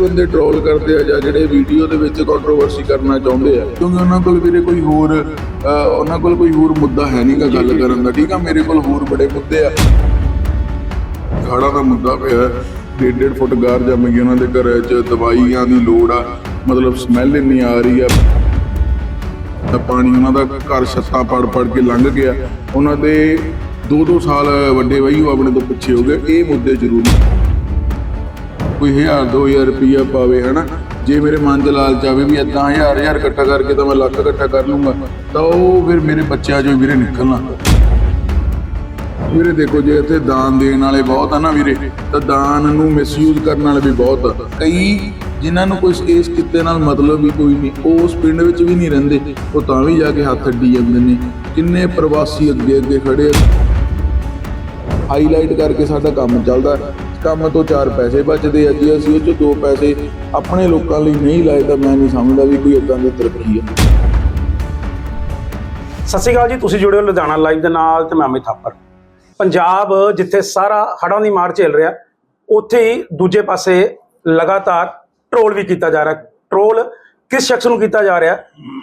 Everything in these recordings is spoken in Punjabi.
ਬੰਦੇ ਟ੍ਰੋਲ ਕਰਦੇ ਆ ਜਾਂ ਜਿਹੜੇ ਵੀਡੀਓ ਦੇ ਵਿੱਚ ਕੰਟਰੋਵਰਸੀ ਕਰਨਾ ਚਾਹੁੰਦੇ ਆ। ਕਿਉਂਕਿ ਉਹਨਾਂ ਕੋਲ ਵੀਰੇ ਕੋਈ ਹੋਰ ਉਹਨਾਂ ਕੋਲ ਕੋਈ ਹੋਰ ਮੁੱਦਾ ਹੈ ਨਹੀਂਗਾ ਗੱਲ ਕਰਨ ਦਾ। ਠੀਕ ਆ ਮੇਰੇ ਕੋਲ ਹੋਰ ਬੜੇ ਮੁੱਦੇ ਆ। ਖਾੜਾ ਦਾ ਮੁੱਦਾ ਪਿਆ। ਡੇਢ ਡੇਢ ਫੁੱਟ ਗਾਰ ਜੰਮ ਗਈ ਉਹਨਾਂ ਦੇ ਘਰ 'ਚ ਦਵਾਈਆਂ ਦੀ ਲੋੜ ਆ। ਮਤਲਬ ਸਮੈਲ ਇੰਨੀ ਆ ਰਹੀ ਆ। ਤਾਂ ਪਾਣੀ ਉਹਨਾਂ ਦਾ ਘਰ ਛੱਤਾਂ ਪੜ ਪੜ ਕੇ ਲੰਘ ਗਿਆ। ਉਹਨਾਂ ਦੇ 2-2 ਸਾਲ ਵੱਡੇ ਵਈ ਉਹ ਆਪਣੇ ਤੋਂ ਪਿੱਛੇ ਹੋ ਗਏ। ਇਹ ਮੁੱਦੇ ਜ਼ਰੂਰੀ ਕੋਈ 1000 2000 ਰੁਪਈਆ ਪਾਵੇ, ਹਨਾ? ਜੇ ਮੇਰੇ ਮਨ 'ਚ ਲਾਲਚ ਆਵੇ ਵੀ ਇਦਾਂ ਹਜ਼ਾਰ ਹਜ਼ਾਰ ਇਕੱਠਾ ਕਰਕੇ ਤਾਂ ਮੈਂ ਲੱਖ ਇਕੱਠਾ ਕਰ ਲੂੰਗਾ, ਤਾਂ ਉਹ ਫਿਰ ਮੇਰੇ ਬੱਚਿਆਂ 'ਚੋਂ ਵੀਰੇ ਨਿਕਲਣਾ। ਵੀਰੇ ਦੇਖੋ, ਜੇ ਇੱਥੇ ਦਾਨ ਦੇਣ ਵਾਲੇ ਬਹੁਤ ਆ ਨਾ ਵੀਰੇ, ਤਾਂ ਦਾਨ ਨੂੰ ਮਿਸਯੂਜ਼ ਕਰਨ ਵਾਲੇ ਵੀ ਬਹੁਤ ਆ। ਕਈ ਜਿਨ੍ਹਾਂ ਨੂੰ ਕੋਈ ਇਸ ਕਿੱਤੇ ਨਾਲ ਮਤਲਬ ਵੀ ਕੋਈ ਨਹੀਂ, ਉਹ ਉਸ ਪਿੰਡ ਵਿੱਚ ਵੀ ਨਹੀਂ ਰਹਿੰਦੇ, ਉਹ ਤਾਂ ਵੀ ਜਾ ਕੇ ਹੱਥ ਅੱਡੀ ਜਾਂਦੇ ਨੇ। ਕਿੰਨੇ ਪ੍ਰਵਾਸੀ ਅੱਗੇ ਅੱਗੇ ਖੜੇ ਹਾਈਲਾਈਟ ਕਰਕੇ ਸਾਡਾ ਕੰਮ ਚੱਲਦਾ। ਕੰਮ ਤੋਂ ਚਾਰ ਪੈਸੇ ਬਚਦੇ ਆ ਜੇ ਅਸੀਂ ਉਹ ਚੋਂ ਦੋ ਪੈਸੇ ਆਪਣੇ ਲੋਕਾਂ ਲਈ ਨਹੀਂ ਲਾਏ ਤਾਂ ਮੈਂ ਨਹੀਂ ਸਮਝਦਾ ਵੀ ਕੋਈ ਇਦਾਂ ਦੀ ਤਰੱਕੀ ਆ। ਸਤਿ ਸ਼੍ਰੀ ਅਕਾਲ ਜੀ ਤੁਸੀਂ ਜੁੜੇ ਹੋ ਲੁਧਿਆਣਾ ਲਾਈਵ ਦੇ ਨਾਲ ਤੇ ਮੈਂ ਅਮਿਤ ਥਾਪਰ। ਪੰਜਾਬ ਜਿੱਥੇ ਸਾਰਾ ਹੜ੍ਹਾਂ ਦੀ ਮਾਰ ਝੇਲ ਰਿਹਾ ਉੱਥੇ ਹੀ ਦੂਜੇ ਪਾਸੇ ਲਗਾਤਾਰ ਟ੍ਰੋਲ ਵੀ ਕੀਤਾ ਜਾ ਰਿਹਾ ਟ੍ਰੋਲ ਕਿਸ ਸ਼ਖਸ ਨੂੰ ਕੀਤਾ ਜਾ ਰਿਹਾ?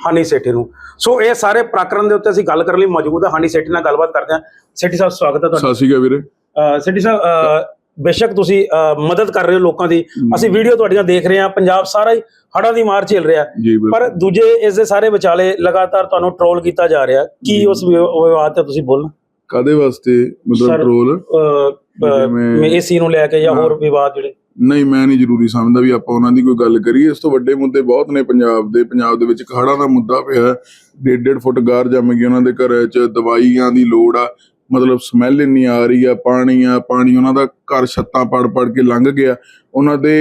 ਹਨੀ ਸੇਠੀ ਨੂੰ। ਸੋ ਇਹ ਸਾਰੇ ਪ੍ਰਕਰਨ ਦੇ ਉੱਤੇ ਅਸੀਂ ਗੱਲ ਕਰਨ ਲਈ ਮੌਜੂਦ ਹਾਂ। ਹਨੀ ਸੇਠੀ ਨਾਲ ਗੱਲਬਾਤ ਕਰਦੇ ਹਾਂ। ਸੇਠੀ ਸਾਹਿਬ ਸਵਾਗਤ ਹੈ ਤੁਹਾਡਾ। ਸਤਿ ਸ਼੍ਰੀ ਅਕਾਲ ਵੀਰੇ। ਸੇਠੀ ਸਾਹਿਬ ਬੇਸ਼ੱਕ ਤੁਸੀਂ ਮਦਦ ਕਰ ਰਹੇ ਹੋ ਲੋਕਾਂ ਦੀ। ਅਸੀਂ ਵੀਡੀਓ ਤੁਹਾਡੀਆਂ ਦੇਖ ਰਹੇ ਹਾਂ ਪੰਜਾਬ ਸਾਰਾ ਹੀ ਹੜ੍ਹਾਂ ਦੀ ਮਾਰ ਝੇਲ ਰਿਹਾ ਪਰ ਦੂਜੇ ਇਸ ਦੇ ਸਾਰੇ ਵਿਚਾਲੇ ਲਗਾਤਾਰ ਤੁਹਾਨੂੰ ਟ੍ਰੋਲ ਕੀਤਾ ਜਾ ਰਿਹਾ ਕੀ ਉਸ ਵਿਵਾ- ਵਿਵਾਦ ਤੇ ਤੁਸੀਂ ਬੋਲਣਾ? ਕਾਦੇ ਵਾਸਤੇ? ਮਤਲਬ ਟ੍ਰੋਲ ਮੈਂ ਏਸੀ ਨੂੰ ਲੈ ਕੇ ਜਾਂ। ਹੋਰ ਵਿਵਾਦ ਜਿਹੜੇ? ਨਹੀਂ ਮੈਂ ਨਹੀਂ ਜ਼ਰੂਰੀ ਸਮਝਦਾ ਵੀ ਆਪਾਂ ਉਹਨਾਂ ਦੀ ਕੋਈ ਗੱਲ ਕਰੀਏ। ਇਸ ਤੋਂ ਵੱਡੇ ਮੁੱਦੇ ਬਹੁਤ ਨੇ ਪੰਜਾਬ ਦੇ। ਪੰਜਾਬ ਦੇ ਵਿੱਚ ਖਾੜਾ ਦਾ ਮੁੱਦਾ ਪਿਆ। ਡੇਢ ਡੇਢ ਫੁੱਟ ਗਾਰ ਜੰਮ ਗਈ ਉਹਨਾਂ ਦੇ ਘਰ 'ਚ। ਦਵਾਈਆਂ ਦੀ ਲੋੜ ਆ। ਮਤਲਬ ਸਮੈਲ ਇੰਨੀ ਆ ਰਹੀ ਆ, ਪਾਣੀ ਆ, ਪਾਣੀ ਉਹਨਾਂ ਦਾ ਘਰ ਛੱਤਾਂ ਪੜ ਪੜ ਕੇ ਲੰਘ ਗਿਆ। ਉਹਨਾਂ ਦੇ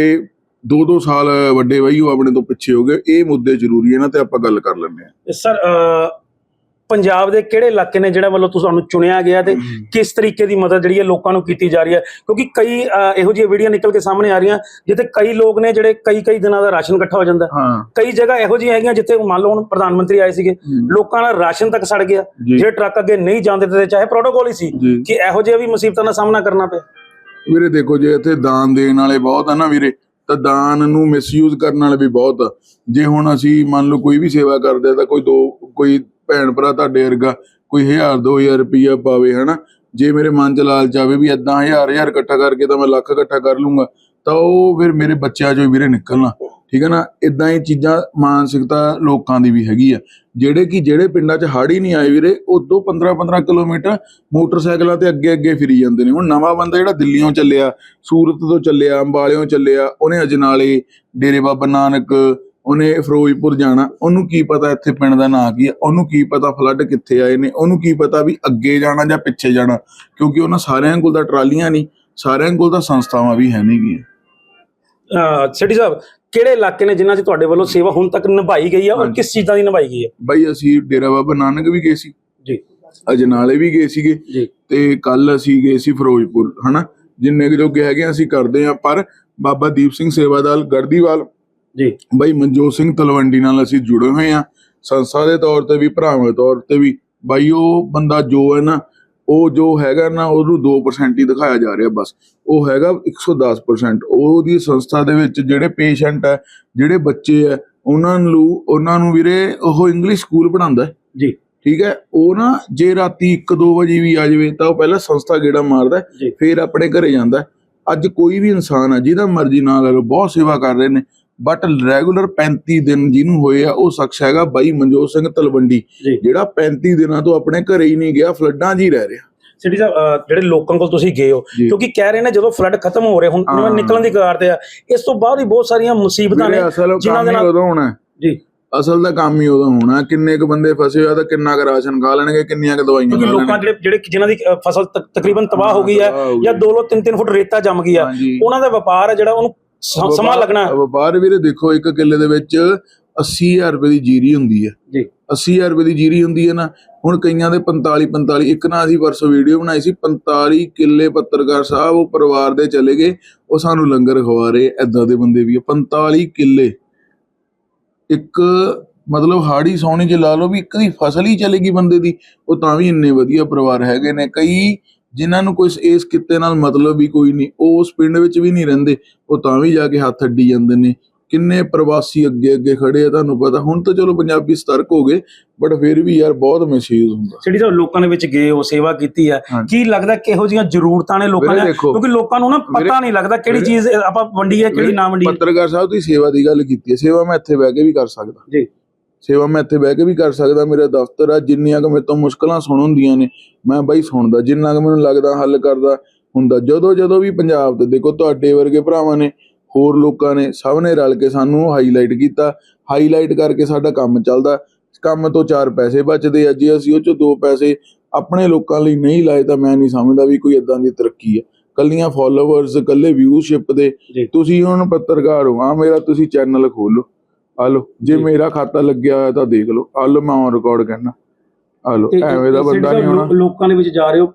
2-2 ਸਾਲ ਵੱਡੇ ਵਈ ਉਹ ਆਪਣੇ ਤੋਂ ਪਿੱਛੇ ਹੋ ਗਏ। ਇਹ ਮੁੱਦੇ ਜ਼ਰੂਰੀ ਹੈ ਨਾ ਤੇ ਆਪਾਂ ਗੱਲ ਕਰ ਲੈਂਦੇ ਆ ਸਰ ਪੰਜਾਬ ਦੇ ਕਿਹੜੇ ਇਲਾਕੇ ਨੇ ਜਿਹੜਾ ਵੱਲੋਂ ਤੁਹਾਨੂੰ ਚੁਣਿਆ ਗਿਆ ਤੇ ਕਿਸ ਤਰੀਕੇ ਦੀ ਮਦਦ ਜਿਹੜੀ ਹੈ ਲੋਕਾਂ ਨੂੰ ਕੀਤੀ ਜਾ ਰਹੀ ਹੈ? ਕਿਉਂਕਿ ਕਈ ਇਹੋ ਜਿਹੀਆਂ ਵੀਡੀਓ ਨਿਕਲ ਕੇ ਸਾਹਮਣੇ ਆ ਰਹੀਆਂ ਜਿੱਥੇ ਕਈ ਲੋਕ ਨੇ ਜਿਹੜੇ ਕਈ ਕਈ ਦਿਨਾਂ ਦਾ ਰਾਸ਼ਨ ਇਕੱਠਾ ਹੋ ਜਾਂਦਾ। ਕਈ ਜਗ੍ਹਾ ਇਹੋ ਜਿਹੀਆਂ ਹੈਗੀਆਂ ਜਿੱਥੇ ਮੰਨ ਲਓ ਹੁਣ ਪ੍ਰਧਾਨ ਮੰਤਰੀ ਆਏ ਸੀਗੇ ਲੋਕਾਂ ਦਾ ਰਾਸ਼ਨ ਤੱਕ ਸੜ ਗਿਆ। ਜੀ। ਜਿਹੜੇ ਟਰੱਕ ਅੱਗੇ ਨਹੀਂ ਜਾਂਦੇ ਤੇ ਚਾਹੇ ਪ੍ਰੋਟੋਕੋਲ ਹੀ ਸੀ ਕਿ ਇਹੋ ਜਿਹੇ ਵੀ ਮੁਸੀਬਤਾਂ ਦਾ ਸਾਹਮਣਾ ਕਰਨਾ ਪਿਆ। ਵੀਰੇ ਦੇਖੋ ਜੇ ਇੱਥੇ ਦਾਨ ਦੇਣ ਵਾਲੇ ਬਹੁਤ ਆ ਨਾ ਵੀਰੇ ਤਾਂ ਦਾਨ ਨੂੰ ਮਿਸਯੂਜ਼ ਕਰਨ ਵਾਲੇ ਵੀ ਬਹੁਤ ਜੇ ਹੁਣ ਅਸੀਂ ਮੰਨ ਲਓ ਕੋਈ ਵੀ ਸੇਵਾ ਕਰਦੇ ਤਾਂ ਕੋਈ ਦੋ ਕੋਈ ਭੈਣ ਭਰਾ ਤੁਹਾਡੇ ਵਰਗਾ ਕੋਈ 1000 2000 ਰੁਪਈਆ ਪਾਵੇ, ਹਨਾ? ਜੇ ਮੇਰੇ ਮਨ ਚ ਲਾਲਚ ਆਵੇ ਵੀ ਇਦਾਂ ਹਜ਼ਾਰ ਹਜ਼ਾਰ ਇਕੱਠਾ ਕਰਕੇ ਤਾਂ ਮੈਂ ਲੱਖ ਇਕੱਠਾ ਕਰ ਲੂੰਗਾ, ਤਾਂ ਉਹ ਫਿਰ ਮੇਰੇ ਬੱਚਿਆਂ ਚੋਂ ਵੀਰੇ ਨਿਕਲਣਾ, ਠੀਕ ਹੈ ਨਾ? ਇਦਾਂ ਹੀ ਚੀਜ਼ਾਂ ਮਾਨਸਿਕਤਾ ਲੋਕਾਂ ਦੀ ਵੀ ਹੈਗੀ ਆ। ਜਿਹੜੇ ਕਿ ਜਿਹੜੇ ਪਿੰਡਾਂ 'ਚ ਹੜ੍ਹ ਹੀ ਨਹੀਂ ਆਏ ਵੀਰੇ, ਉਦੋਂ 15 15 ਕਿਲੋਮੀਟਰ ਮੋਟਰਸਾਈਕਲਾਂ ਤੇ ਅੱਗੇ ਅੱਗੇ ਫਿਰੀ ਜਾਂਦੇ ਨੇ। ਹੁਣ ਨਵਾਂ ਬੰਦਾ ਜਿਹੜਾ ਦਿੱਲੀੋਂ ਚੱਲਿਆ, ਸੂਰਤ ਤੋਂ ਚੱਲਿਆ, ਅੰਬਾਲਿਓਂ ਚੱਲਿਆ, ਉਹਨੇ ਅਜਨਾਲੇ, ਡੇਰੇ ਬਾਬਾ ਨਾਨਕ ਉਹਨੇ ਫਿਰੋਜ਼ਪੁਰ ਜਾਣਾ ਉਹਨੂੰ ਕੀ ਪਤਾ ਇੱਥੇ ਪਿੰਡ ਦਾ ਨਾਂ ਕੀ ਹੈ ਉਹਨੂੰ ਕੀ ਪਤਾ ਫਲੱਡ ਕਿੱਥੇ ਆਏ ਨੇ ਉਹਨੂੰ ਕੀ ਪਤਾ ਵੀ ਅੱਗੇ ਜਾਣਾ ਜਾਂ ਪਿੱਛੇ ਜਾਣਾ ਕਿਉਂਕਿ ਉਹਨਾਂ ਸਾਰਿਆਂ ਕੋਲ ਤਾਂ ਟਰਾਲੀਆਂ ਨਹੀਂ ਸਾਰਿਆਂ ਕੋਲ ਤਾਂ ਸੰਸਥਾਵਾਂ ਵੀ ਹੈ ਨਹੀਂ ਗੀਆਂ। ਸਿਟੀ ਸਾਹਿਬ ਕਿਹੜੇ ਇਲਾਕੇ ਨੇ ਜਿਨ੍ਹਾਂ 'ਚ ਤੁਹਾਡੇ ਵੱਲੋਂ ਸੇਵਾ ਹੁਣ ਤੱਕ ਨਿਭਾਈ ਗਈ ਹੈ ਔਰ। ਕਿਸ ਚੀਜ਼ਾਂ ਦੀ ਨਿਭਾਈ ਗਈ ਹੈ ਬਾਈ ਅਸੀਂ ਡੇਰਾ ਬਾਬਾ ਨਾਨਕ ਵੀ ਗਏ ਸੀ। ਜੀ। ਅਜਨਾਲੇ ਵੀ ਗਏ ਸੀਗੇ। ਜੀ। ਤੇ ਕੱਲ ਅਸੀਂ ਗਏ ਸੀ ਫਿਰੋਜ਼ਪੁਰ ਹਨਾ? ਜਿੰਨੇ ਕੁ ਜੋਗੇ ਹੈਗੇ ਅਸੀਂ ਕਰਦੇ ਆ ਪਰ ਬਾਬਾ ਦੀਪ ਸਿੰਘ ਸੇਵਾਦਾਲ ਗੜਦੀਵਾਲ ਜੀ। ਬਾਈ ਮਨਜੋਤ ਸਿੰਘ ਤਲਵੰਡੀ ਨਾਲ ਅਸੀਂ ਜੁੜੇ ਹੋਏ ਆ ਸੰਸਥਾ ਦੇ ਤੌਰ ਤੇ ਵੀ ਭਰਾਵਾਂ ਦੇ ਤੌਰ ਤੇ ਵੀ। ਬਾਈ ਉਹ ਬੰਦਾ ਜੋ ਹੈ ਨਾ ਉਹ ਜੋ ਹੈਗਾ ਨਾ ਉਹਨੂੰ 2% ਹੀ ਦਿਖਾਇਆ ਜਾ ਰਿਹਾ ਬਸ। ਉਹ ਹੈਗਾ 110% ਉਹਦੀ ਸੰਸਥਾ ਦੇ ਵਿੱਚ ਜਿਹੜੇ ਪੇਸ਼ੈਂਟ ਹੈ ਜਿਹੜੇ ਬੱਚੇ ਹੈ ਉਹਨਾਂ ਨੂੰ ਉਹਨਾਂ ਨੂੰ ਵੀਰੇ ਉਹ ਇੰਗਲਿਸ਼ ਸਕੂਲ ਪੜਾਉਂਦਾ ਜੀ। ਠੀਕ ਹੈ? ਉਹ ਨਾ ਜੇ ਰਾਤੀ 1-2 ਵਜੇ ਵੀ ਆ ਜਾਵੇ ਤਾਂ ਉਹ ਪਹਿਲਾਂ ਸੰਸਥਾ ਗੇੜਾ ਮਾਰਦਾ ਫਿਰ ਆਪਣੇ ਘਰੇ ਜਾਂਦਾ। ਅੱਜ ਕੋਈ ਵੀ ਇਨਸਾਨ ਹੈ ਜਿਹਦਾ ਮਰਜ਼ੀ ਨਾਲ ਬਹੁਤ ਸੇਵਾ ਕਰ ਰਹੇ ਨੇ। ਬਟ ਰੈਗੂਲਰ 35 ਦਿਨ ਜਿਹਨੂੰ ਹੋਏ ਆ ਉਹ ਸ਼ਖਸ ਹੈਗਾ ਬਾਈ ਮਨਜੋਤ ਸਿੰਘ ਤਲਵੰਡੀ ਜਿਹੜਾ 35 ਦਿਨਾਂ ਤੋਂ ਆਪਣੇ ਘਰੇ ਹੀ ਨਹੀਂ ਗਿਆ ਫਲੱਡਾਂ 'ਚ ਹੀ ਰਹਿ ਰਿਹਾ ਸਿਟੀ ਸਾਹਿਬ ਜਿਹੜੇ ਲੋਕਾਂ ਕੋਲ ਤੁਸੀਂ ਗਏ ਹੋ। ਕਿਉਂਕਿ ਕਹਿ ਰਹੇ ਨੇ ਜਦੋਂ ਫਲੱਡ ਖਤਮ ਹੋ ਰਹੇ ਹੁਣ ਹਾਂ। ਨਿਕਲਣ ਦੀ ਕਗਾਰ ਤੇ ਆ ਇਸ ਤੋਂ ਬਾਅਦ ਵੀ ਬਹੁਤ ਸਾਰੀਆਂ ਮੁਸੀਬਤਾਂ ਨੇ ਜਿਨ੍ਹਾਂ ਦੇ ਹੀ ਨਾਲ ਉਦੋਂ ਹੋਣਾ ਹੈ। ਜੀ ਅਸਲ ਦਾ ਕੰਮ ਹੀ ਉਦੋਂ ਹੋਣਾ ਹੈ। ਕਿੰਨੇ ਕੁ ਬੰਦੇ ਫਸੇ ਹੋਏ ਆ ਤਾਂ ਕਿੰਨਾ ਕੁ ਰਾਸ਼ਨ ਖਾ ਲੈਣਗੇ ਕਿੰਨੀਆਂ ਕੁ ਦਵਾਈਆਂ ਕਿਉਂਕਿ ਲੋਕਾਂ ਜਿਹੜੇ ਜਿਹੜੇ ਜਿਨ੍ਹਾਂ ਦੀ ਫਸਲ ਤਕ- ਤਕਰੀਬਨ ਤਬਾਹ ਹੋ ਗਈ ਹੈ ਹੋ ਜਾਂ ਗਈ। 2 3 3 ਫੁੱਟ ਰੇਤਾ ਜੰਮ ਗਈ ਆ। ਉਹਨਾਂ ਦਾ ਵਪਾਰ ਹੈ ਜਿਹੜਾ ਉਹਨੂੰ ਸਮਾਂ ਲੱਗਣਾ। ਵਪਾਰ ਵੀਰੇ ਦੇਖੋ ਇੱਕ ਕਿੱਲੇ ਦੇ ਵਿੱਚ 80000 ਰੁਪਏ ਦੀ ਜੀਰੀ ਹੁੰਦੀ ਹੈ। ਜੀ। 80000 ਰੁਪਏ ਦੀ ਜੀਰੀ ਹੁੰਦੀ ਹੈ ਨਾ ਹੁਣ ਕਈਆਂ ਦੇ 45 45 ਇੱਕ ਨਾ ਅਸੀਂ ਪਰਸੋਂ ਵੀਡੀਓ ਬਣਾਈ ਸੀ 45 ਕਿੱਲੇ ਪੱਤਰਕਾਰ ਸਾਹਿਬ ਉਹ ਪਰਿਵਾਰ ਦੇ ਚਲੇ ਗਏ ਉਹ ਸਾਨੂੰ ਲੰਗਰ ਖਵਾ ਰਹੇ ਐਦਾਂ ਦੇ ਬੰਦੇ ਵੀ ਆ 45 ਕਿੱਲੇ। ਇੱਕ ਮਤਲਬ ਹਾੜੀ ਸੌਣੀ ਜੇ ਲਾ ਲਓ ਵੀ ਇੱਕ ਦੀ ਫਸਲ ਹੀ ਚਲੇਗੀ ਬੰਦੇ ਦੀ ਉਹ ਤਾਂ ਵੀ ਇੰਨੇ ਵਧੀਆ ਪਰਿਵਾਰ ਹੈਗੇ ਨੇ। ਕਈ ਜਿਨ੍ਹਾਂ ਨੂੰ ਕੋਈ ਇਸ ਕਿੱਤੇ ਨਾਲ ਮਤਲਬ ਵੀ ਕੋਈ ਨਹੀਂ ਉਹ ਉਸ ਪਿੰਡ ਵਿੱਚ ਵੀ ਨਹੀਂ ਰਹਿੰਦੇ ਉਹ ਤਾਂ ਵੀ ਜਾ ਕੇ ਹੱਥ ਅੱਡੀ ਜਾਂਦੇ ਨੇ। ਕਿੰਨੇ ਪ੍ਰਵਾਸੀ ਅੱਗੇ ਅੱਗੇ ਖੜੇ ਆ ਤੁਹਾਨੂੰ ਪਤਾ। ਹੁਣ ਤਾਂ ਚਲੋ ਪੰਜਾਬੀ ਸਤਰਕ ਹੋ ਗਏ ਬਟ ਫਿਰ ਵੀ ਯਾਰ ਬਹੁਤ ਮਿਸਯੂਜ਼ ਹੁੰਦਾ। ਜਿਹੜੀ ਤਾਂ ਲੋਕਾਂ ਦੇ ਵਿੱਚ ਗਏ ਉਹ ਸੇਵਾ ਕੀਤੀ ਹੈ ਹਾਂਜੀ। ਕੀ ਲੱਗਦਾ ਕਿਹੋ ਜਿਹੀਆਂ ਜ਼ਰੂਰਤਾਂ ਨੇ ਲੋਕਾਂ ਦੀਆਂ? ਕਿਉਂਕਿ ਲੋਕਾਂ ਨੂੰ ਨਾ ਪਤਾ ਨਹੀਂ ਲੱਗਦਾ ਕਿਹੜੀ ਚੀਜ਼ ਆਪਾਂ ਵੰਡੀ ਹੈ ਕਿਹੜੀ ਨਾ ਵੰਡੀ ਹੈ। ਪੱਤਰਕਾਰ ਸਾਹਿਬ ਤੁਸੀਂ ਸੇਵਾ ਦੀ ਗੱਲ ਕੀਤੀ ਹੈ। ਸੇਵਾ ਮੈਂ ਇੱਥੇ ਬਹਿ ਕੇ ਵੀ ਕਰ ਸਕਦਾ। ਜੀ। ਸੇਵਾ ਮੈਂ ਇੱਥੇ ਬਹਿ ਕੇ ਵੀ ਕਰ ਸਕਦਾ ਮੇਰਾ ਦਫ਼ਤਰ ਆ ਜਿੰਨੀਆਂ ਕੁ ਮੇਰੇ ਤੋਂ ਮੁਸ਼ਕਲਾਂ ਸੁਣ ਹੁੰਦੀਆਂ ਨੇ ਮੈਂ ਬਾਈ ਸੁਣਦਾ ਜਿੰਨਾ ਕੁ ਮੈਨੂੰ ਲੱਗਦਾ ਹੱਲ ਕਰਦਾ ਹੁੰਦਾ। ਜਦੋਂ ਜਦੋਂ ਵੀ ਪੰਜਾਬ ਤੇ ਦੇਖੋ ਤੁਹਾਡੇ ਵਰਗੇ ਭਰਾਵਾਂ ਨੇ ਹੋਰ ਲੋਕਾਂ ਨੇ ਸਭ ਨੇ ਰਲ ਕੇ ਸਾਨੂੰ ਹਾਈਲਾਈਟ ਕੀਤਾ ਹਾਈਲਾਈਟ ਕਰਕੇ ਸਾਡਾ ਕੰਮ ਚੱਲਦਾ। ਕੰਮ ਤੋਂ ਚਾਰ ਪੈਸੇ ਬਚਦੇ ਆ ਜੇ ਅਸੀਂ ਉਹ ਚੋਂ ਦੋ ਪੈਸੇ ਆਪਣੇ ਲੋਕਾਂ ਲਈ ਨਹੀਂ ਲਾਏ ਤਾਂ ਮੈਂ ਨਹੀਂ ਸਮਝਦਾ ਵੀ ਕੋਈ ਇਦਾਂ ਦੀ ਤਰੱਕੀ ਹੈ ਕੱਲੀਆਂ ਫਾਲੋਅਰਸ ਕੱਲੇ ਵਿਊਸ਼ਿਪ ਦੇ। ਤੁਸੀਂ ਹੁਣ ਪੱਤਰਕਾਰ ਹੋ ਆ ਮੇਰਾ ਤੁਸੀਂ ਚੈਨਲ ਖੋਲੋ ਆ ਲਓ ਜੇ। ਮੇਰਾ ਖਾਤਾ ਲੱਗਿਆ ਹੋਇਆ ਤਾਂ ਦੇਖ ਲਓ। ਆ ਲਓ ਮੈਂ ਔਨ ਰਿਕਾਰਡ ਕਹਿਣਾ ਆ ਐਵੇਂ ਦਾ ਬੰਦਾ ਨਹੀਂ ਹੋਣਾ। ਲੋ- ਲੋਕਾਂ ਦੇ ਵਿੱਚ ਜਾ ਰਹੇ ਹੋ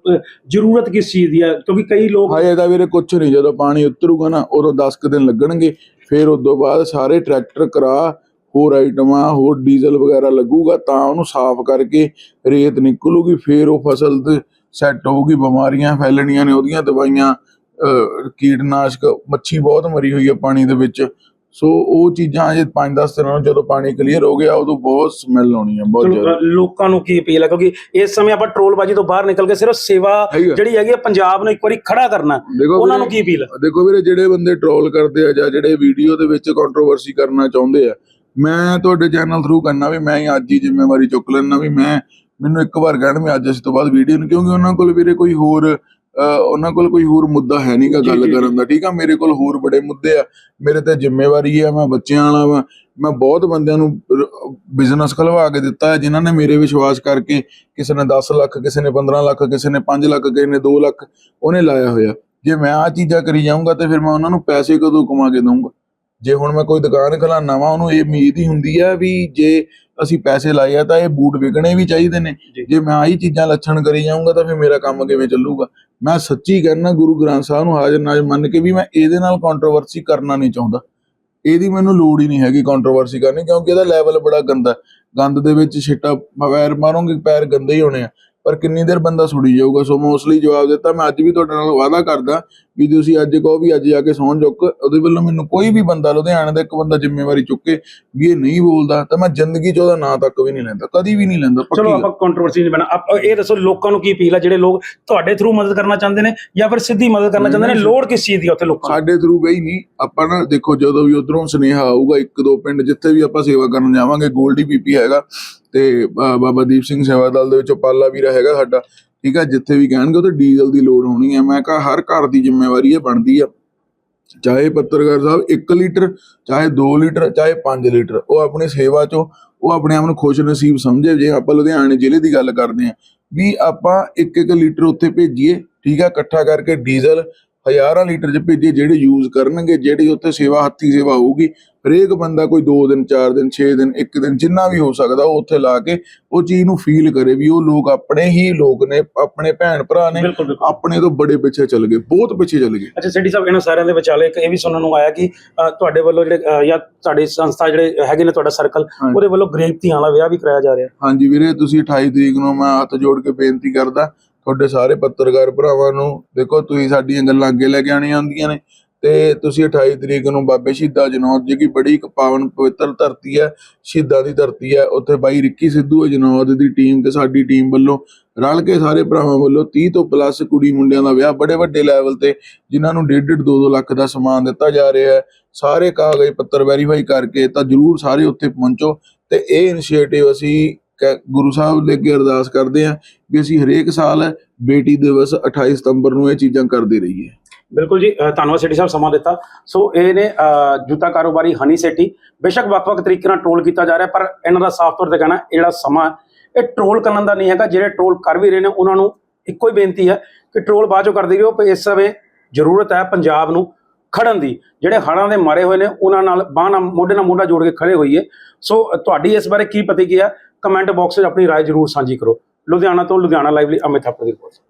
ਜ਼ਰੂਰਤ ਕਿਸ ਚੀਜ਼ ਦੀ ਹੈ ਕਿਉਂਕਿ ਕਈ ਲੋਕ ਹਾਏ ਇਹਦਾ ਵੀਰੇ ਕੁਛ ਨਹੀਂ। ਜਦੋਂ ਪਾਣੀ ਉਤਰੂਗਾ ਨਾ ਉਦੋਂ 10 ਕੁ ਦਿਨ ਲੱਗਣਗੇ। ਫਿਰ ਉਸ ਤੋਂ ਬਾਅਦ ਸਾਰੇ ਟਰੈਕਟਰ ਕਰਾ ਹੋਰ ਆਈਟਮਾਂ ਹੋਰ ਡੀਜ਼ਲ ਵਗੈਰਾ ਲੱਗੂਗਾ ਤਾਂ ਉਹਨੂੰ ਸਾਫ਼ ਕਰਕੇ ਰੇਤ ਨਿਕਲੂਗੀ ਫਿਰ ਉਹ ਫਸਲ ਤੇ ਸੈੱਟ ਹੋਊਗੀ ਬਿਮਾਰੀਆਂ ਫੈਲਣੀਆਂ ਨੇ ਉਹਦੀਆਂ ਦਵਾਈਆਂ ਕੀਟਨਾਸ਼ਕ ਮੱਛੀ ਬਹੁਤ ਮਰੀ ਹੋਈ ਹੈ ਪਾਣੀ ਦੇ ਵਿੱਚ। ਸੋ ਉਹ ਚੀਜ਼ਾਂ ਅਜੇ 5-10 ਦਿਨਾਂ ਨੂੰ ਜਦੋਂ ਪਾਣੀ ਕਲੀਅਰ ਹੋ ਗਿਆ ਉਦੋਂ ਬਹੁਤ ਸਮੈਲ ਆਉਣੀ ਹੈ ਬਹੁਤ ਜ਼ਿਆਦਾ। ਲੋਕਾਂ ਨੂੰ ਕੀ ਅਪੀਲ ਹੈ ਕਿਉਂਕਿ ਇਸ ਸਮੇਂ ਆਪਾਂ ਟਰੋਲਬਾਜੀ ਤੋਂ ਬਾਹਰ ਨਿਕਲ ਕੇ ਸਿਰਫ ਸੇਵਾ। ਜਿਹੜੀ ਹੈਗੀ ਪੰਜਾਬ ਨੂੰ ਇੱਕ ਵਾਰੀ ਖੜਾ ਕਰਨਾ। ਉਹਨਾਂ ਨੂੰ ਕੀ ਅਪੀਲ ਹੈ ਦੇਖੋ ਵੀਰੇ ਜਿਹੜੇ ਬੰਦੇ ਟਰੋਲ ਕਰਦੇ ਆ ਜਾਂ ਜਿਹੜੇ ਵੀਡੀਓ ਦੇ ਵਿੱਚ ਕੰਟਰੋਵਰਸੀ ਕਰਨਾ ਚਾਹੁੰਦੇ ਆ ਮੈਂ ਤੁਹਾਡੇ ਚੈਨਲ ਥਰੂ ਕਰਨਾ ਵੀ ਮੈਂ ਹੀ ਅੱਜ ਹੀ ਜ਼ਿੰਮੇਵਾਰੀ ਚੁੱਕ ਲੈਣਾ ਵੀ ਮੈਂ ਮੈਨੂੰ ਇੱਕ ਵਾਰ ਕਹਿਣ ਵੀ ਅੱਜ ਇਸ ਤੋਂ ਬਾਅਦ ਵੀਡੀਓ ਨਹੀਂ ਕਿਉਂਕਿ ਉਹਨਾਂ ਕੋਲ ਵੀਰੇ ਕੋਈ ਹੋਰ ਉਹਨਾਂ ਕੋਲ ਕੋਈ ਹੋਰ ਮੁੱਦਾ ਹੈ ਨਹੀਂਗਾ ਗੱਲ ਕਰਨ ਦਾ ਠੀਕ ਆ? ਮੇਰੇ ਕੋਲ ਹੋਰ ਬੜੇ ਮੁੱਦੇ ਆ। ਮੇਰੇ ਤੇ ਜ਼ਿੰਮੇਵਾਰੀ ਆ ਮੈਂ ਬੱਚਿਆਂ ਵਾਲਾ ਵਾਂ। ਮੈਂ ਬਹੁਤ ਬੰਦਿਆਂ ਨੂੰ ਬਿਜ਼ਨਸ ਖਲਵਾ ਕੇ ਦਿੱਤਾ ਹੈ ਜਿਨ੍ਹਾਂ ਨੇ ਮੇਰੇ ਵਿਸ਼ਵਾਸ ਕਰਕੇ ਕਿਸੇ ਨੇ 10 ਲੱਖ ਕਿਸੇ ਨੇ 15 ਲੱਖ ਕਿਸੇ ਨੇ 5 ਲੱਖ ਕਿਸੇ ਨੇ 2 ਲੱਖ ਉਹਨੇ ਲਾਇਆ ਹੋਇਆ। ਜੇ ਮੈਂ ਆ ਚੀਜ਼ਾਂ ਕਰੀ ਜਾਊਂਗਾ ਤੇ ਫਿਰ ਮੈਂ ਉਹਨਾਂ ਨੂੰ ਪੈਸੇ ਕਦੋਂ ਕਮਾ ਕੇ ਦਊਂਗਾ? ਜੇ ਹੁਣ ਮੈਂ ਕੋਈ ਦੁਕਾਨ ਖਲਾਨਾ ਵਾ ਉਹਨੂੰ ਇਹ ਉਮੀਦ ਹੀ ਹੁੰਦੀ ਆ ਵੀ ਜੇ ਅਸੀਂ ਪੈਸੇ ਲਾਏ ਆ ਤਾਂ ਇਹ ਬੂਟ ਵਿਕਣੇ ਵੀ ਚਾਹੀਦੇ ਨੇ ਜੀ। ਮੈਂ ਆਹੀ ਚੀਜ਼ਾਂ ਲੱਛਣ ਕਰੀ ਜਾਊਂਗਾ ਤਾਂ ਫਿਰ ਮੇਰਾ ਕੰਮ ਕਿਵੇਂ ਚੱਲੂਗਾ ਮੈਂ ਸੱਚੀ ਕਹਿਣਾ ਗੁਰੂ ਗ੍ਰੰਥ ਸਾਹਿਬ ਨੂੰ ਹਾਜ਼ਰ ਨਾਜ਼ਰ ਮੰਨ ਕੇ ਵੀ ਮੈਂ ਇਹਦੇ ਨਾਲ ਕੰਟਰੋਵਰਸੀ ਕਰਨਾ ਨਹੀਂ ਚਾਹੁੰਦਾ ਇਹਦੀ ਮੈਨੂੰ ਲੋੜ ਹੀ ਨਹੀਂ ਹੈਗੀ ਕੰਟਰੋਵਰਸੀ ਕਰਨੀ ਕਿਉਂਕਿ ਇਹਦਾ ਲੈਵਲ ਬੜਾ ਗੰਦਾ। ਗੰਦ ਦੇ ਵਿੱਚ ਛਿੱਟਾ ਪੈਰ ਮਾਰੋਗੇ ਪੈਰ ਗੰਦੇ ਹੀ ਹੋਣੇ ਆ ਪਰ ਕਿੰਨੀ ਦੇਰ ਬੰਦਾ ਸੁੜੀ ਜਾਊਗਾ? ਸੋ ਮੋਸਟਲੀ ਜਵਾਬ ਦਿੱਤਾ। ਮੈਂ ਅੱਜ ਵੀ ਤੁਹਾਡੇ ਨਾਲ ਵਾਅਦਾ ਕਰਦਾ ਵੀ ਤੁਸੀਂ ਅੱਜ ਕਹੋ ਵੀ ਅੱਜ ਜਾ ਕੇ ਸੌਂ ਚੁੱਕ। ਉਹਦੇ ਵੱਲੋਂ ਮੈਨੂੰ ਕੋਈ ਵੀ ਬੰਦਾ ਲੁਧਿਆਣੇ ਦਾ ਇੱਕ ਬੰਦਾ ਜ਼ਿੰਮੇਵਾਰੀ ਚੁੱਕੇ ਵੀ ਇਹ ਨਹੀਂ ਬੋਲਦਾ ਤਾਂ ਮੈਂ ਜ਼ਿੰਦਗੀ 'ਚ ਉਹਦਾ ਨਾਂ ਤੱਕ ਵੀ ਨਹੀਂ ਲੈਂਦਾ। ਕਦੀ ਵੀ ਨਹੀਂ ਲੈਂਦਾ ਪੱਕੀ ਚਲੋ। ਆਪਾਂ ਕੰਟਰੋਵਰਸੀ ਨਹੀਂ ਬਣਾ ਆਪ ਇਹ ਦੱਸੋ ਲੋਕਾਂ ਨੂੰ ਕੀ ਅਪੀਲ ਹੈ ਜਿਹੜੇ ਲੋਕ ਤੁਹਾਡੇ ਥਰੂ ਮਦਦ ਕਰਨਾ ਚਾਹੁੰਦੇ ਨੇ ਜਾਂ ਫਿਰ ਸਿੱਧੀ ਮਦਦ ਕਰਨਾ ਚਾਹੁੰਦੇ ਨੇ? ਲੋੜ ਕਿਸ ਚੀਜ਼ ਦੀ ਉੱਥੇ ਲੋਕਾਂ ਨੂੰ? ਸਾਡੇ ਥਰੂ ਗਈ ਨਹੀਂ। ਆਪਾਂ ਨਾ ਦੇਖੋ ਜਦੋਂ ਵੀ ਉਧਰੋਂ ਸੁਨੇਹਾ ਆਊਗਾ ਇੱਕ ਦੋ ਪਿੰਡ ਜਿੱਥੇ ਵੀ ਆਪਾਂ ਸੇਵਾ ਕਰਨ ਜਾਵਾਂਗੇ ਗੋਲਡੀ ਪੀਪੀ ਹੈਗਾ। ਤੇ ਬਾਬਾ ਦੀਪ ਸਿੰਘ ਸੇਵਾ ਦੇ ਵਿੱਚੋਂ ਪਾਲਾ ਵੀਰਾ ਹੈਗਾ ਸਾਡਾ। ਠੀਕ ਆ, ਜਿੱਥੇ ਵੀ ਕਹਿਣਗੇ ਉੱਥੇ ਡੀਜ਼ਲ ਦੀ ਲੋੜ ਹੋਣੀ ਹੈ ਮੈਂ ਕਹਾ ਹਰ ਘਰ ਦੀ ਜ਼ਿੰਮੇਵਾਰੀ ਇਹ ਬਣਦੀ ਆ। ਚਾਹੇ ਪੱਤਰਕਾਰ ਸਾਹਿਬ 1 ਲੀਟਰ, ਚਾਹੇ 2 ਲੀਟਰ, ਚਾਹੇ 5 ਲੀਟਰ, ਉਹ ਆਪਣੀ ਸੇਵਾ ਚੋਂ ਉਹ ਆਪਣੇ ਆਪ ਨੂੰ ਖੁਸ਼ ਨਸੀਬ ਸਮਝੇ। ਜੇ ਆਪਾਂ ਲੁਧਿਆਣੇ ਜ਼ਿਲ੍ਹੇ ਦੀ ਗੱਲ ਕਰਦੇ ਹਾਂ ਵੀ ਆਪਾਂ 1-1 ਲੀਟਰ ਉੱਥੇ ਭੇਜੀਏ, ਠੀਕ ਆ, ਇਕੱਠਾ ਕਰਕੇ ਡੀਜ਼ਲ ਹਜ਼ਾਰਾਂ ਲੀਟਰ ਚ ਭੇਜੀਏ ਜਿਹੜੇ ਯੂਜ਼ ਕਰਨਗੇ ਜਿਹੜੀ ਉੱਥੇ ਸੇਵਾ ਹੱਥੀ ਸੇਵਾ ਹੋਊਗੀ ਹਰੇਕ ਬੰਦਾ ਕੋਈ 2 ਦਿਨ 4 ਦਿਨ 6 ਦਿਨ 1 ਦਿਨ ਜਿੰਨਾ ਵੀ ਹੋ ਸਕਦਾ ਉਹ ਉੱਥੇ ਲਾ ਕੇ ਉਹ ਚੀਜ਼ ਨੂੰ ਫੀਲ ਕਰੇ ਵੀ ਉਹ ਲੋਕ ਆਪਣੇ ਹੀ ਲੋਕ ਨੇ ਆਪਣੇ ਭੈਣ ਭਰਾ ਨੇ ਆਪਣੇ ਤੋਂ ਬੜੇ ਪਿੱਛੇ ਚੱਲ ਗਏ ਬਹੁਤ ਪਿੱਛੇ ਚੱਲ ਗਏ। ਅੱਛਾ ਸੈਡੀ ਸਾਹਿਬ ਇਹਨਾਂ ਸਾਰਿਆਂ ਦੇ ਵਿਚਾਲੇ ਇੱਕ ਇਹ ਵੀ ਸੁਣਨ ਨੂੰ ਆਇਆ ਕਿ ਤੁਹਾਡੇ ਵੱਲੋਂ ਜਿਹੜੇ ਜਾਂ ਤੁਹਾਡੀ ਸੰਸਥਾ ਜਿਹੜੇ ਹੈਗੇ ਨੇ ਤੁਹਾਡਾ ਸਰਕਲ। ਉਹਦੇ ਵੱਲੋਂ ਗਰੀਬ ਧੀਆਂ ਦਾ ਵਿਆਹ ਵੀ ਕਰਾਇਆ ਜਾ ਰਿਹਾ। ਹਾਂਜੀ ਵੀਰੇ ਤੁਸੀਂ 28 ਤਰੀਕ ਨੂੰ ਮੈਂ ਹੱਥ ਜੋੜ ਕੇ ਬੇਨਤੀ ਕਰਦਾ ਤੁਹਾਡੇ ਸਾਰੇ ਪੱਤਰਕਾਰ ਭਰਾਵਾਂ ਨੂੰ, ਦੇਖੋ ਤੁਸੀਂ ਸਾਡੀਆਂ ਗੱਲਾਂ ਅੱਗੇ ਲੈ ਕੇ ਆਣੀਆਂ ਹੁੰਦੀਆਂ ਨੇ। ਤੇ ਤੁਸੀਂ 28 ਤਰੀਕ ਨੂੰ ਬਾਬੇ ਸ਼ਹੀਦਾਂ ਜਨੌਦ ਜੀ ਦੀ ਬੜੀ ਇੱਕ ਪਾਵਨ ਪਵਿੱਤਰ ਧਰਤੀ ਹੈ, ਸ਼ਹੀਦਾਂ ਦੀ ਧਰਤੀ ਹੈ। ਉੱਥੇ ਬਾਈ ਰਿੱਕੀ ਸਿੱਧੂ ਜਨੌਦ ਦੀ ਟੀਮ ਤੇ ਸਾਡੀ ਟੀਮ ਵੱਲੋਂ ਰਲ ਕੇ ਸਾਰੇ ਭਰਾਵਾਂ ਵੱਲੋਂ 30 ਤੋਂ ਪਲੱਸ ਕੁੜੀ ਮੁੰਡਿਆਂ ਦਾ ਵਿਆਹ ਬੜੇ ਵੱਡੇ ਲੈਵਲ ਤੇ, ਜਿਨ੍ਹਾਂ ਨੂੰ 1.5 2 ਲੱਖ ਦਾ ਸਮਾਨ ਦਿੱਤਾ ਜਾ ਰਿਹਾ ਹੈ। ਸਾਰੇ ਕਾਗਜ਼ ਪੱਤਰ ਵੈਰੀਫਾਈ ਕਰਕੇ ਤਾਂ ਜਰੂਰ ਸਾਰੇ ਉੱਥੇ ਪਹੁੰਚੋ। ਤੇ ਇਹ ਇਨੀਸ਼ੀਏਟਿਵ ਅਸੀਂ ਗੁਰੂ ਸਾਹਿਬ ਦੇ ਅੱਗੇ ਅਰਦਾਸ ਕਰਦੇ ਹਾਂ ਵੀ ਅਸੀਂ ਹਰੇਕ ਸਾਲ ਬੇਟੀ ਦਿਵਸ 28 ਸਤੰਬਰ ਨੂੰ ਇਹ ਚੀਜ਼ਾਂ ਕਰਦੇ ਰਹੀਏ। ਬਿਲਕੁਲ ਜੀ ਧੰਨਵਾਦ ਸੈਟੀ ਸਾਹਿਬ ਸਮਾਂ ਦਿੱਤਾ। ਸੋ ਇਹ ਨੇ ਜੁੱਤਾ ਕਾਰੋਬਾਰੀ ਹਨੀ ਸੇਠੀ, ਬੇਸ਼ੱਕ ਵੱਖ-ਵੱਖ ਤਰੀਕੇ ਨਾਲ ਟ੍ਰੋਲ ਕੀਤਾ ਜਾ ਰਿਹਾ, ਪਰ ਇਹਨਾਂ ਦਾ ਸਾਫ਼ ਤੌਰ ਤੇ ਕਹਿਣਾ ਜਿਹੜਾ ਸਮਾਂ, ਇਹ ਟ੍ਰੋਲ ਕਰਨ ਦਾ ਨਹੀਂ ਹੈਗਾ, ਜਿਹੜੇ ਟ੍ਰੋਲ ਕਰ ਵੀ ਰਹੇ ਨੇ, ਉਹਨਾਂ ਨੂੰ ਇੱਕੋ ਹੀ ਬੇਨਤੀ ਹੈ ਕਿ ਟ੍ਰੋਲ ਬਾਅਦ ਚੋਂ ਕਰਦੇ ਰਹੋ, ਪਰ ਇਸ ਸਮੇਂ ਜ਼ਰੂਰਤ ਹੈ ਪੰਜਾਬ ਨੂੰ ਖੜਨ ਦੀ। ਜਿਹੜੇ ਹੜ੍ਹਾਂ ਦੇ ਮਾਰੇ ਹੋਏ ਨੇ, ਉਹਨਾਂ ਨਾਲ ਬਾਂਹ ਨਾਲ, ਮੋਢੇ ਨਾਲ ਮੋਢਾ ਜੋੜ ਕੇ ਖੜੇ ਹੋਈਏ। ਸੋ ਤੁਹਾਡੀ ਇਸ ਬਾਰੇ ਕੀ ਪ੍ਰਤੀਕਿਰਿਆ? ਕਮੈਂਟ ਬਾਕਸ ਵਿੱਚ ਆਪਣੀ رائے ਜ਼ਰੂਰ ਸਾਂਝੀ ਕਰੋ ਲੁਧਿਆਣਾ ਤੋਂ ਲੁਧਿਆਣਾ ਲਾਈਵ ਲਈ ਅਮਿਤ ਥਾਪਰ ਦੀ ਰਿਪੋਰਟ